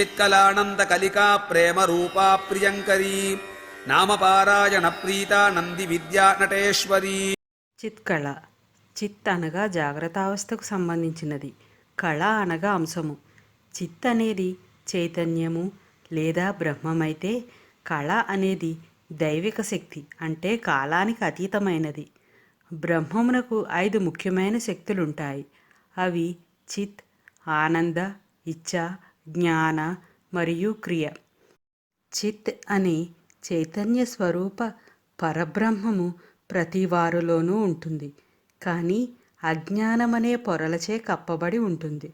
చిత్కలానంద కలికా ప్రేమ రూపా ప్రియంకరీ. నామపారాయణ ప్రీత నంది విద్యా నటేశ్వరీ. చిత్కళ. చిత్ అనగా జాగ్రత్తావస్థకు సంబంధించినది. కళ అనగా అంశము. చిత్ అనేది చైతన్యము లేదా బ్రహ్మమైతే కళ అనేది దైవిక శక్తి అంటే కాలానికి అతీతమైనది. బ్రహ్మమునకు ఐదు ముఖ్యమైన శక్తులుంటాయి. అవి చిత్ ఆనంద ఇచ్ఛ జ్ఞాన మరియు క్రియ. చిత్ అనే చైతన్య స్వరూప పరబ్రహ్మము ప్రతి వారిలోనూ ఉంటుంది. కానీ అజ్ఞానమనే పొరలచే కప్పబడి ఉంటుంది.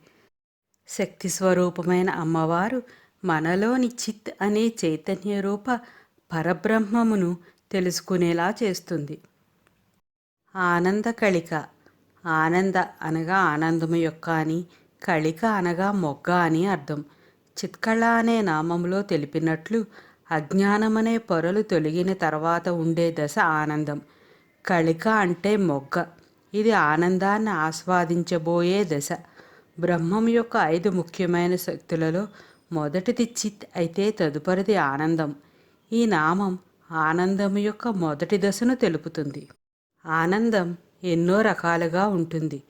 శక్తి స్వరూపమైన అమ్మవారు మనలోని చిత్ అనే చైతన్య రూప పరబ్రహ్మమును తెలుసుకునేలా చేస్తుంది. ఆనంద కళిక ఆనంద అనగా ఆనందము యొక్క అని కళిక అనగా మొగ్గ అని అర్థం. చిత్కళ అనే నామంలో తెలిపినట్లు అజ్ఞానమనే పొరలు తొలగిన తర్వాత ఉండే దశ ఆనందం. కళిక అంటే మొగ్గ. ఇది ఆనందాన్ని ఆస్వాదించబోయే దశ. బ్రహ్మం యొక్క ఐదు ముఖ్యమైన శక్తులలో మొదటిది చిత్ అయితే తదుపరిది ఆనందం. ఈ నామం ఆనందం యొక్క మొదటి దశను తెలుపుతుంది. ఆనందం ఎన్నో రకాలుగా ఉంటుంది.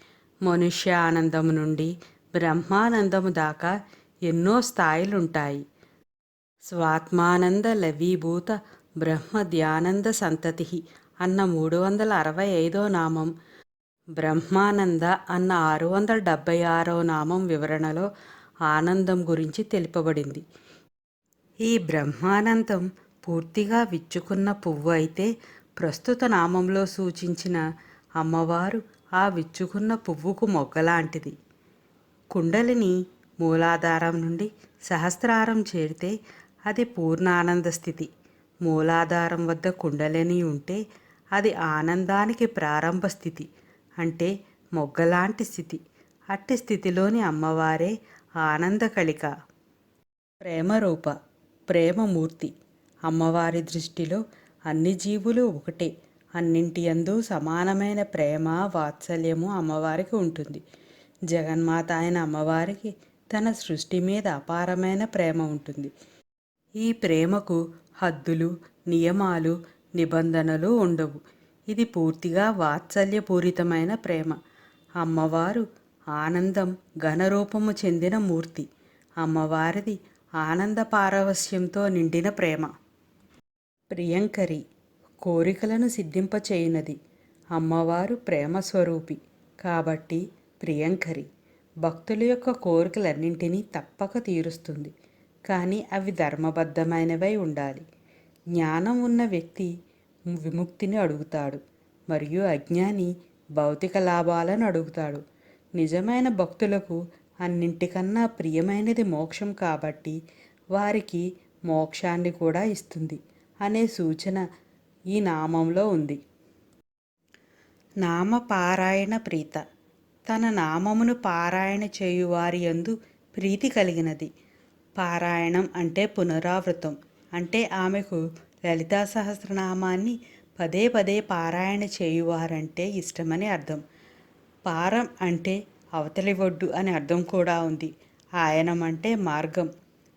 మనుష్య ఆనందం నుండి బ్రహ్మానందము దాకా ఎన్నో స్థాయిలుంటాయి. స్వాత్మానంద లవీభూత బ్రహ్మ ధ్యానంద సంతతి అన్న మూడు వందల అరవై ఐదో నామం బ్రహ్మానంద అన్న ఆరు వందల డెబ్భై ఆరో నామం వివరణలో ఆనందం గురించి తెలుపబడింది. ఈ బ్రహ్మానందం పూర్తిగా విచ్చుకున్న పువ్వు అయితే ప్రస్తుత నామంలో సూచించిన అమ్మవారు ఆ విచ్చుకున్న పువ్వుకు మొగ్గలాంటిది. కుండలిని మూలాధారం నుండి సహస్రారం చేరితే అది పూర్ణ ఆనంద స్థితి. మూలాధారం వద్ద కుండలిని ఉంటే అది ఆనందానికి ప్రారంభ స్థితి. అంటే మొగ్గలాంటి స్థితి. అట్టి స్థితిలోని అమ్మవారే ఆనంద కళిక ప్రేమరూప ప్రేమమూర్తి. అమ్మవారి దృష్టిలో అన్ని జీవులు ఒకటే. అన్నింటి యందు సమానమైన ప్రేమ వాత్సల్యము అమ్మవారికి ఉంటుంది. జగన్మాత అయిన అమ్మవారికి తన సృష్టి మీద అపారమైన ప్రేమ ఉంటుంది. ఈ ప్రేమకు హద్దులు నియమాలు నిబంధనలు ఉండవు. ఇది పూర్తిగా వాత్సల్యపూరితమైన ప్రేమ. అమ్మవారు ఆనందం ఘనరూపము చెందిన మూర్తి. అమ్మవారిది ఆనంద పారవస్యంతో నిండిన ప్రేమ. ప్రియంకరి కోరికలను సిద్ధింపచేయునది. అమ్మవారు ప్రేమ స్వరూపి కాబట్టి ప్రియంకరి భక్తుల యొక్క కోరికలన్నింటినీ తప్పక తీరుస్తుంది. కానీ అవి ధర్మబద్ధమైనవై ఉండాలి. జ్ఞానం ఉన్న వ్యక్తి విముక్తిని అడుగుతాడు మరియు అజ్ఞాని భౌతిక లాభాలను అడుగుతాడు. నిజమైన భక్తులకు అన్నింటికన్నా ప్రియమైనది మోక్షం కాబట్టి వారికి మోక్షాన్ని కూడా ఇస్తుంది అనే సూచన ఈ నామంలో ఉంది. నామపారాయణ ప్రీత తన నామమును పారాయణ చేయువారి యందు ప్రీతి కలిగినది. పారాయణం అంటే పునరావృతం. అంటే ఆమెకు లలితా సహస్రనామాన్ని పదే పదే పారాయణ చేయువారంటే ఇష్టమని అర్థం. పారం అంటే అవతలి ఒడ్డు అని అర్థం కూడా ఉంది. ఆయనం అంటే మార్గం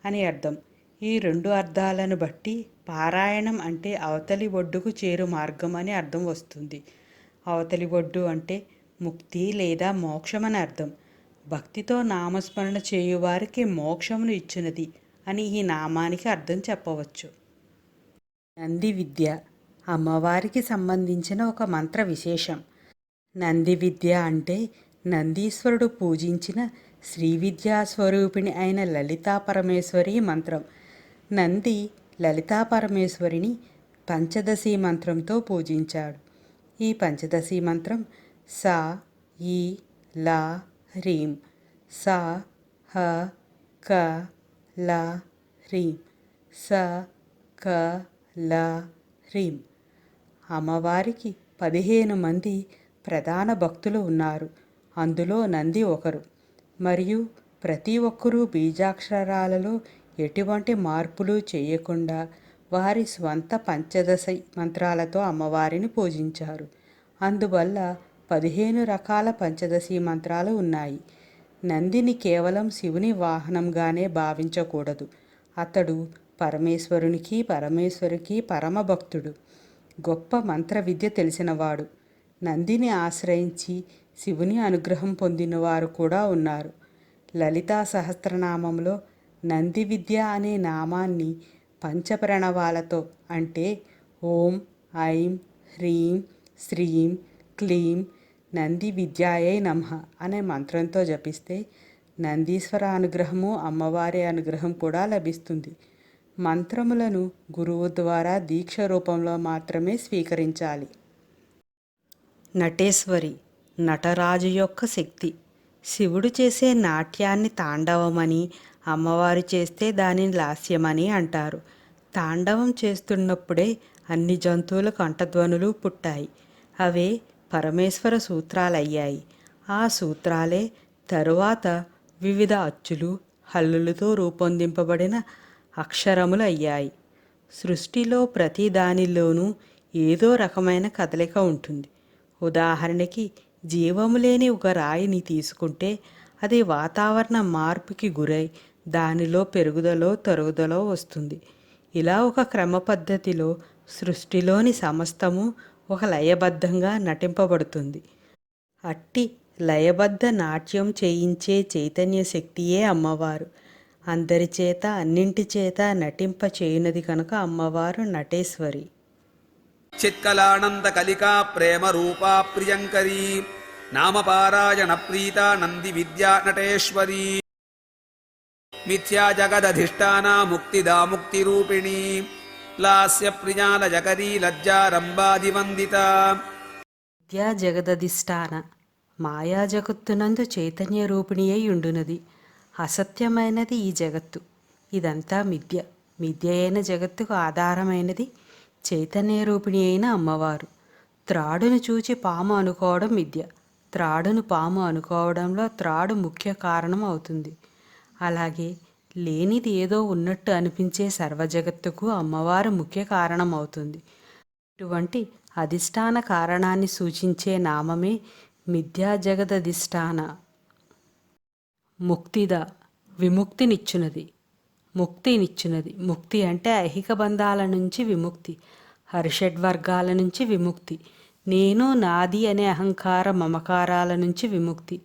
అని అర్థం. ఈ రెండు అర్థాలను బట్టి పారాయణం అంటే అవతలి ఒడ్డుకు చేరు మార్గం అని అర్థం వస్తుంది. అవతలి ఒడ్డు అంటే ముక్తి లేదా మోక్షమని అర్థం. భక్తితో నామస్మరణ చేయువారికి మోక్షమును ఇచ్చినది అని ఈ నామానికి అర్థం చెప్పవచ్చు. నంది విద్య. అమ్మవారికి సంబంధించిన ఒక మంత్ర విశేషం. నంది విద్య అంటే నందీశ్వరుడు పూజించిన శ్రీ విద్యా స్వరూపిణి అయిన లలితా పరమేశ్వరి మంత్రం. నంది లలితా పరమేశ్వరిని పంచదశి మంత్రంతో పూజించాడు. ఈ పంచదశి మంత్రం సా ఈ లా రీం. సా హ క ల రీం. స క ల రీం. అమ్మవారికి పదిహేను మంది ప్రధాన భక్తులు ఉన్నారు. అందులో నంది ఒకరు. మరియు ప్రతి ఒక్కరూ బీజాక్షరాలలో ఎటువంటి మార్పులు చేయకుండా వారి స్వంత పంచదశ మంత్రాలతో అమ్మవారిని పూజించారు. అందువల్ల పదిహేను రకాల పంచదశి మంత్రాలు ఉన్నాయి. నందిని కేవలం శివుని వాహనంగానే భావించకూడదు. అతడు పరమేశ్వరునికి పరమేశ్వరికి పరమభక్తుడు. గొప్ప మంత్ర విద్య తెలిసినవాడు. నందిని ఆశ్రయించి శివుని అనుగ్రహం పొందినవారు కూడా ఉన్నారు. లలితా సహస్రనామంలో నంది విద్య అనే నామాన్ని పంచప్రణవాలతో అంటే ఓం ఐం హ్రీం శ్రీం క్లీం నంది విద్యాయే నమః అనే మంత్రంతో జపిస్తే నందీశ్వర అనుగ్రహము అమ్మవారి అనుగ్రహం కూడా లభిస్తుంది. మంత్రములను గురువు ద్వారా దీక్ష రూపంలో మాత్రమే స్వీకరించాలి. నటేశ్వరి నటరాజు యొక్క శక్తి. శివుడు చేసే నాట్యాన్ని తాండవమని అమ్మవారు చేస్తే దానిని లాస్యమని అంటారు. తాండవం చేస్తున్నప్పుడే అన్ని జంతువుల కంఠధ్వనులు పుట్టాయి. అవే పరమేశ్వర సూత్రాలయ్యాయి. ఆ సూత్రాలే తరువాత వివిధ అచ్చులు హల్లులతో రూపొందింపబడిన అక్షరములు అయ్యాయి సృష్టిలో ప్రతి దానిలోనూ ఏదో రకమైన కదలిక ఉంటుంది. ఉదాహరణకి జీవము లేని ఒక రాయిని తీసుకుంటే అది వాతావరణ మార్పుకి గురై దానిలో పెరుగుదలో తరుగుదలో వస్తుంది. ఇలా ఒక క్రమ పద్ధతిలో సృష్టిలోని సమస్తము ఒక లయబద్ధంగా నటింపబడుతుంది. అట్టి లయబద్ధ నాట్యం చేయించే చైతన్య శక్తియే అమ్మవారు. అందరి చేత అన్నింటి చేత నటింప చేయునది కనుక అమ్మవారు నటేశ్వరి. చిత్కలానంద కలికా ప్రేమ రూపా ప్రియంకరీ. నామపారాయణ ప్రీత నంది విద్యా నటేశ్వరీ. మిథ్యా జగదధిష్టానా ముక్తిదా ముక్తిరూపిణీ లాస్య ప్రియాల జగదీ లజ్జారంభాదివందిత విద్యా జగదధిష్టాన మాయా జగత్తునందు చైతన్య రూపిణి అయి ఉండునది అసత్యమైనది ఈ జగత్తు ఇదంతా మిథ్య మిథ్య అయిన జగత్తుకు ఆధారమైనది చైతన్య రూపిణి అయిన అమ్మవారు త్రాడును చూచి పాము అనుకోవడం మిథ్య త్రాడును పాము అనుకోవడంలో త్రాడు ముఖ్య కారణం అవుతుంది అలాగే లేనిది ఏదో ఉన్నట్టు అనిపించే సర్వజగత్తుకు అమ్మవారు ముఖ్య కారణం అవుతుంది ఇటువంటి అధిష్టాన కారణాన్ని సూచించే నామమే మిథ్యా జగదధిష్టాన ముక్తిద విముక్తినిచ్చునది. ముక్తినిచ్చునది. ముక్తి అంటే ఐహిక బంధాల నుంచి విముక్తి హర్షడ్వర్గాల నుంచి విముక్తి నేను నాది అనే అహంకార మమకారాల నుంచి విముక్తి.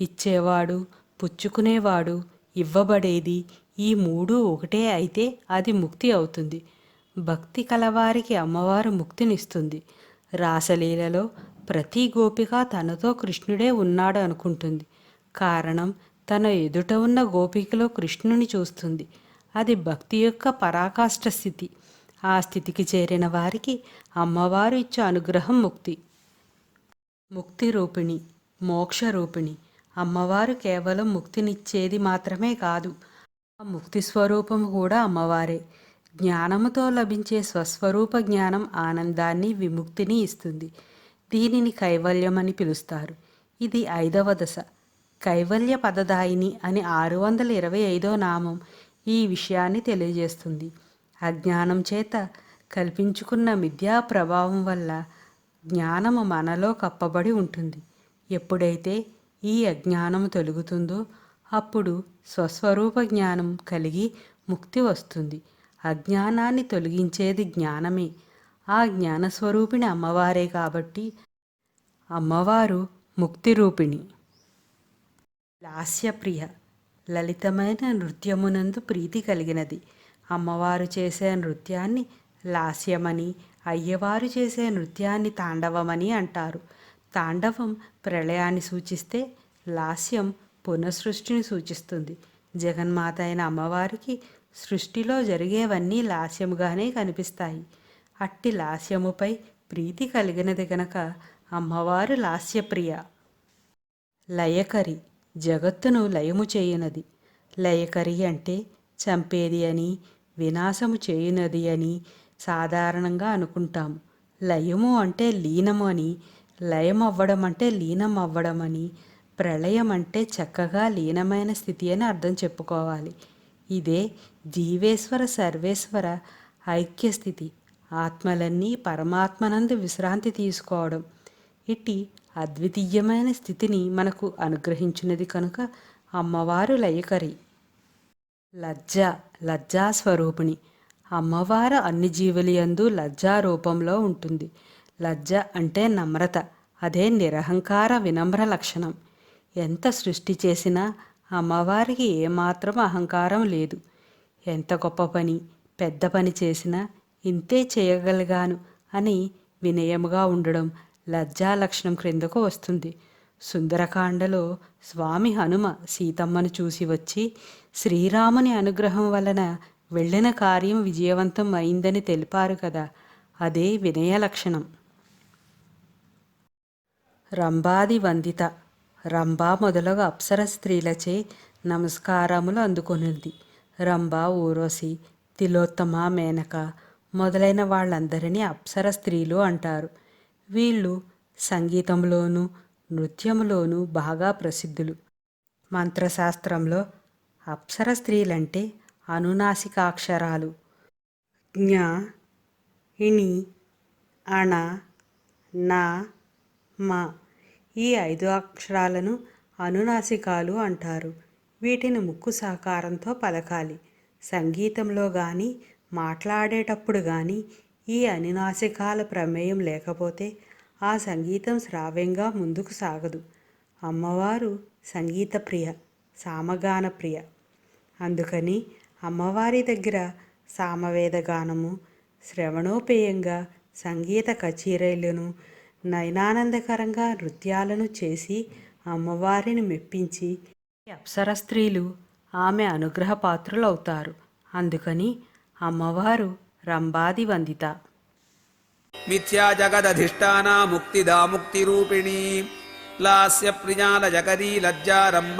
ఇచ్చేవాడు పుచ్చుకునేవాడు ఇవ్వబడేది ఈ మూడు ఒకటే అయితే అది ముక్తి అవుతుంది. భక్తి కలవారికి అమ్మవారు ముక్తినిస్తుంది. రాసలీలలో ప్రతి గోపిక తనతో కృష్ణుడే ఉన్నాడు అనుకుంటుంది. కారణం తన ఎదుట ఉన్న గోపికలో కృష్ణుని చూస్తుంది. అది భక్తి యొక్క పరాకాష్ఠ స్థితి. ఆ స్థితికి చేరిన వారికి అమ్మవారు ఇచ్చే అనుగ్రహం ముక్తి. ముక్తి రూపిణి మోక్ష రూపిణి. అమ్మవారు కేవలం ముక్తినిచ్చేది మాత్రమే కాదు ఆ ముక్తి స్వరూపం కూడా అమ్మవారే. జ్ఞానముతో లభించే స్వస్వరూప జ్ఞానం ఆనందాన్ని విముక్తిని ఇస్తుంది. దీనిని కైవల్యమని పిలుస్తారు. ఇది ఐదవ దశ. కైవల్య పదదాయిని అని ఆరు వందల ఇరవై ఐదో నామం ఈ విషయాన్ని తెలియజేస్తుంది. అజ్ఞానం చేత కల్పించుకున్న మిథ్యా ప్రభావం వల్ల జ్ఞానము మనలో కప్పబడి ఉంటుంది. ఎప్పుడైతే ఈ అజ్ఞానము తొలుగుతుందో అప్పుడు స్వస్వరూప జ్ఞానం కలిగి ముక్తి వస్తుంది. అజ్ఞానాన్ని తొలగించేది జ్ఞానమే. ఆ జ్ఞానస్వరూపిణి అమ్మవారే కాబట్టి అమ్మవారు ముక్తి రూపిణి లాస్యప్రియ. లలితమైన నృత్యమునందు ప్రీతి కలిగినది. అమ్మవారు చేసే నృత్యాన్ని లాస్యమని అయ్యవారు చేసే నృత్యాన్ని తాండవమని అంటారు. తాండవం ప్రళయాన్ని సూచిస్తే లాస్యం పునఃసృష్టిని సూచిస్తుంది. జగన్మాత అయిన అమ్మవారికి సృష్టిలో జరిగేవన్నీ లాస్యముగానే కనిపిస్తాయి. అట్టి లాస్యముపై ప్రీతి కలిగినది గనక అమ్మవారు లాస్యప్రియ. లయకరి జగత్తును లయము చేయునది. లయకరి అంటే చంపేది అని వినాశము చేయునది అని సాధారణంగా అనుకుంటాము లయము అంటే లీనము అని లయం అవ్వడం అంటే లీనం అవ్వడం అని ప్రళయం అంటే చక్కగా లీనమైన స్థితి అని అర్థం చెప్పుకోవాలి. ఇదే జీవేశ్వర సర్వేశ్వర ఐక్యస్థితి. ఆత్మలన్నీ పరమాత్మనందు విశ్రాంతి తీసుకోవడం. ఇట్టి అద్వితీయమైన స్థితిని మనకు అనుగ్రహించినది కనుక అమ్మవారు లయకరి. లజ్జ లజ్జా స్వరూపిణి అమ్మవారు అన్ని జీవులయందు లజ్జా రూపంలో ఉంటుంది. లజ్జ అంటే నమ్రత. అదే నిరహంకార వినమ్ర లక్షణం. ఎంత సృష్టి చేసినా అమ్మవారికి ఏమాత్రం అహంకారం లేదు. ఎంత గొప్ప పని పెద్ద పని చేసినా ఇంతే చేయగలిగాను అని వినయముగా ఉండడం లజ్జా లక్షణం క్రిందకు వస్తుంది. సుందరకాండలో స్వామి హనుమ సీతమ్మను చూసి వచ్చి శ్రీరాముని అనుగ్రహం వలన వెళ్ళిన కార్యం విజయవంతం అయిందని తెలిపారు కదా. అదే వినయ లక్షణం. రంభాది వందిత రంభా మొదలగు అప్సర స్త్రీలచే నమస్కారములు అందుకొనింది. రంభ ఊరోసి తిలోత్తమ మేనక మొదలైన వాళ్ళందరినీ అప్సర స్త్రీలు అంటారు. వీళ్ళు సంగీతంలోనూ నృత్యంలోనూ బాగా ప్రసిద్ధులు. మంత్రశాస్త్రంలో అప్సర స్త్రీలంటే అనునాసికాక్షరాలు. జ్ఞ ఇణి అణ నా మా ఈ ఐదు అక్షరాలను అనునాసికాలు అంటారు. వీటిని ముక్కు సహకారంతో పలకాలి. సంగీతంలో కానీ మాట్లాడేటప్పుడు కానీ ఈ అనునాసికాల ప్రమేయం లేకపోతే ఆ సంగీతం శ్రావ్యంగా ముందుకు సాగదు. అమ్మవారు సంగీత ప్రియ సామగాన ప్రియ. అందుకని అమ్మవారి దగ్గర సామవేద గానము శ్రవణోపేయంగా సంగీత కచేరీలను నయనానందకరంగా నృత్యాలను చేసి అమ్మవారిని మెప్పించి అప్సర స్త్రీలు ఆమె అనుగ్రహ పాత్రులవుతారు. అందుకని అమ్మవారు రంభాది వందిత. మిథ్యా జగదధిష్టానా ముక్తిదా రూపిణీ లాస్య ప్రియాల జగదీ లజ్జారంభ